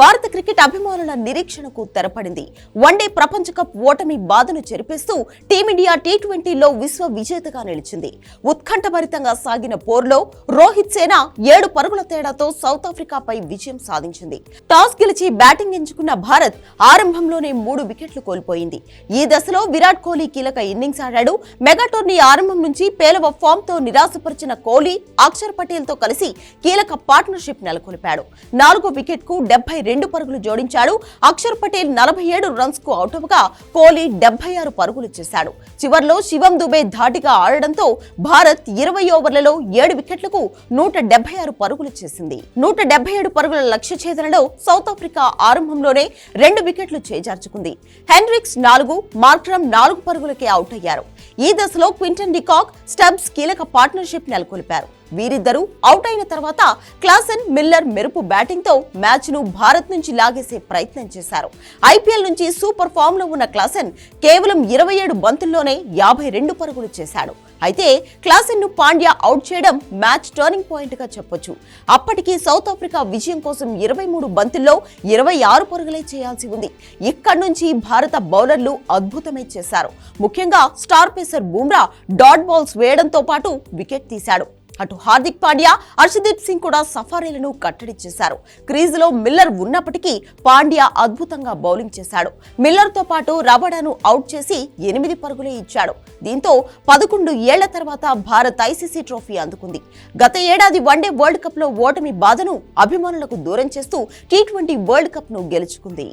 భారత క్రికెట్ అభిమానుల నిరీక్షణకు తెరపడింది. వన్డే ప్రపంచ కప్ ఓటమి బాధను చెరిపేస్తూ టీమిండియా టీ ట్వంటీలో విశ్వ విజేతగా నిలిచింది. ఉత్కంఠభరితంగా సాగిన పోర్లో రోహిత్ సేన ఏడు పరుగుల తేడాతో సౌత్ ఆఫ్రికాపై విజయం సాధించింది. టాస్ గెలిచి బ్యాటింగ్ ఎంచుకున్న భారత్ ఆరంభంలోనే మూడు వికెట్లు కోల్పోయింది. ఈ దశలో విరాట్ కోహ్లీ కీలక ఇన్నింగ్స్ ఆడాడు. మెగా టోర్నీ ఆరంభం నుంచి పేలవ ఫామ్తో నిరాశపరిచిన కోహ్లీ అక్షర్ పటేల్తో కలిసి కీలక పార్ట్నర్షిప్ నెలకొల్పాడు. నాలుగో వికెట్కు డెబ్బై రెండు పరుగులు జోడించాడు. అక్షర్ పటేల్ నలభై ఏడు రన్స్కు అవుట్ అవగా కోహ్లీ డెబ్బై ఆరు పరుగులు చేశాడు. చివర్లో శివం దుబే ధాటిగా ఆడడంతో భారత్ ఇరవై ఓవర్లలో ఏడు వికెట్లకు నూట డెబ్బై ఆరు పరుగులు చేసింది. నూట డెబ్బై ఏడు పరుగుల లక్ష్య ఛేదనలో సౌత్ ఆఫ్రికా ఆరంభంలోనే రెండు వికెట్లు చేజార్చుకుంది. హెన్రిక్స్ నాలుగు మార్క్రమ్ నాలుగు పరుగులకే అవుట్ అయ్యారు. ఈ దశలో క్వింటన్ డికాక్ స్టబ్స్ కీలక పార్ట్నర్షిప్ నెలకొల్పారు. వీరిద్దరూ అవుట్ అయిన తర్వాత క్లాసన్ మిల్లర్ మెరుపు బ్యాటింగ్తో మ్యాచ్ను భారత్ నుంచి లాగేసే ప్రయత్నం చేశారు. ఐపీఎల్ నుంచి సూపర్ ఫామ్లో ఉన్న క్లాసన్ కేవలం ఇరవై ఏడు బంతుల్లోనే యాభై రెండు పరుగులు చేశాడు. అయితే క్లాసన్ను పాండ్యా అవుట్ చేయడం మ్యాచ్ టర్నింగ్ పాయింట్గా చెప్పొచ్చు. అప్పటికి సౌత్ ఆఫ్రికా విజయం కోసం ఇరవై మూడు బంతుల్లో ఇరవై ఆరు పరుగులే చేయాల్సి ఉంది. ఇక్కడి నుంచి భారత బౌలర్లు అద్భుతమే చేశారు. ముఖ్యంగా star pacer Bumrah dot balls వేయడంతో పాటు వికెట్ తీశాడు. అటు హార్దిక్ పాండ్యా హర్షదీప్ సింగ్ కూడా సఫారీలను కట్టడి చేశారు. క్రీజులో మిల్లర్ ఉన్నప్పటికీ పాండ్యా అద్భుతంగా బౌలింగ్ చేశాడు. మిల్లర్తో పాటు రబడాను అవుట్ చేసి ఎనిమిది పరుగులే ఇచ్చాడు. దీంతో పదకొండు ఏళ్ళ తర్వాత భారత్ ఐసీసీ ట్రోఫీ అందుకుంది. గత ఏడాది వన్డే వరల్డ్ కప్లో ఓటమి బాధను అభిమానులకు దూరం చేస్తూ టీ ట్వంటీ వరల్డ్ కప్ను గెలుచుకుంది.